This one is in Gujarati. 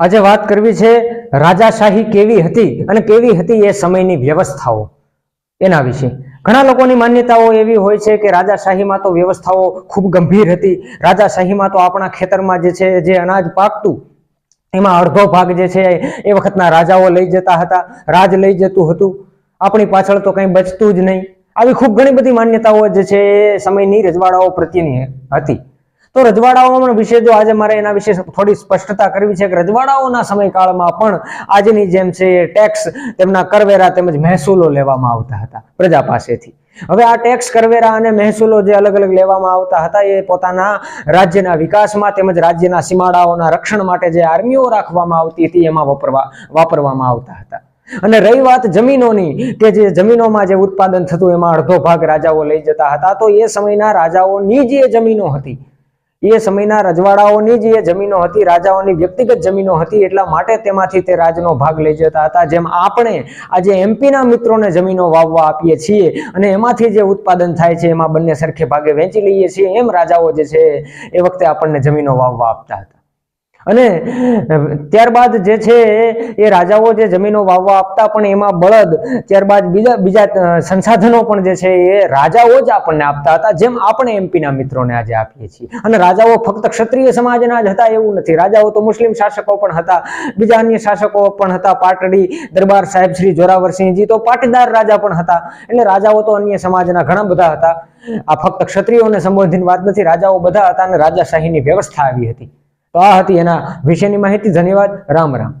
આજે વાત કરવી છે રાજાશાહી કેવી હતી અને કેવી હતી એ સમયની વ્યવસ્થાઓ એના વિશે. ઘણા લોકોની માન્યતાઓ એવી હોય છે કે રાજાશાહીમાં તો વ્યવસ્થાઓ ખૂબ ગંભીર હતી. રાજાશાહીમાં તો આપણા ખેતરમાં જે છે, જે અનાજ પાકતું, એમાં અડધો ભાગ જે છે એ વખતના રાજાઓ લઈ જતા હતા, રાજ લઈ જતું હતું. આપણી પાછળ તો કંઈ બચતું જ નહીં. આવી ખૂબ ઘણી બધી માન્યતાઓ જે છે એ સમયની રજવાડાઓ પ્રત્યેની હતી. તો રજવાડાઓ વિશે જો આજે મારે એના વિશે થોડી સ્પષ્ટતા કરવી છે કે રજવાડાઓના સમયકાળમાં પણ આજની જેમ છે ટેક્સ તેમના કરવેરા તેમજ મહેસૂલો લેવામાં આવતા હતા પ્રજા પાસેથી. હવે આ ટેક્સ કરવેરા અને મહેસૂલો જે અલગ અલગ લેવામાં આવતા હતા એ પોતાના રાજ્યના વિકાસમાં તેમજ રાજ્યના સીમાડાઓના રક્ષણ માટે જે આર્મીઓ રાખવામાં આવતી હતી એમાં વાપરવા, વાપરવામાં આવતા હતા. અને રહી વાત જમીનોની, કે જે જમીનોમાં જે ઉત્પાદન થતું એમાં અડધો ભાગ રાજાઓ લઈ જતા હતા, તો એ સમયના રાજાઓની જે જમીનો હતી. એ સમયના રજવાડાઓની જે જમીનો હતી, રાજાઓની વ્યક્તિગત જમીનો હતી, એટલા માટે તેમાંથી તે રાજનો ભાગ લઈ જતા હતા. જેમ આપણે આજે એમપીના મિત્રોને જમીનો વાવવા આપીએ છીએ અને એમાંથી જે ઉત્પાદન થાય છે, એમાં બંને સરખે ભાગે વેચી લઈએ છીએ, એમ રાજાઓ જે છે, એ વખતે આપણને જમીનો વાવવા આપતા હતા. અને ત્યારબાદ જે છે એ રાજાઓ જે જમીનો વાવવા આપતા પણ એમાં બળદ, ત્યારબાદ બીજા બીજા સંસાધનો પણ જે છે એ રાજાઓ જ આપણને આપતા હતા, જેમ આપણે એમપીના મિત્રોને આજે આપીએ છીએ. અને રાજાઓ ફક્ત ક્ષત્રિય સમાજના જ હતા એવું નથી. રાજાઓ તો મુસ્લિમ શાસકો પણ હતા, બીજા અન્ય શાસકો પણ હતા, પાટડી, દરબાર સાહેબ શ્રી જોરાવરસિંહજી તો પાટીદાર રાજા પણ હતા. એટલે રાજાઓ તો અન્ય સમાજના ઘણા બધા હતા. આ ફક્ત ક્ષત્રિયોને સંબોધીને વાત નથી, રાજાઓ બધા હતા અને રાજાશાહીની વ્યવસ્થા આવી હતી. તો આ હતી એના વિશેની માહિતી. ધન્યવાદ. રામ રામ.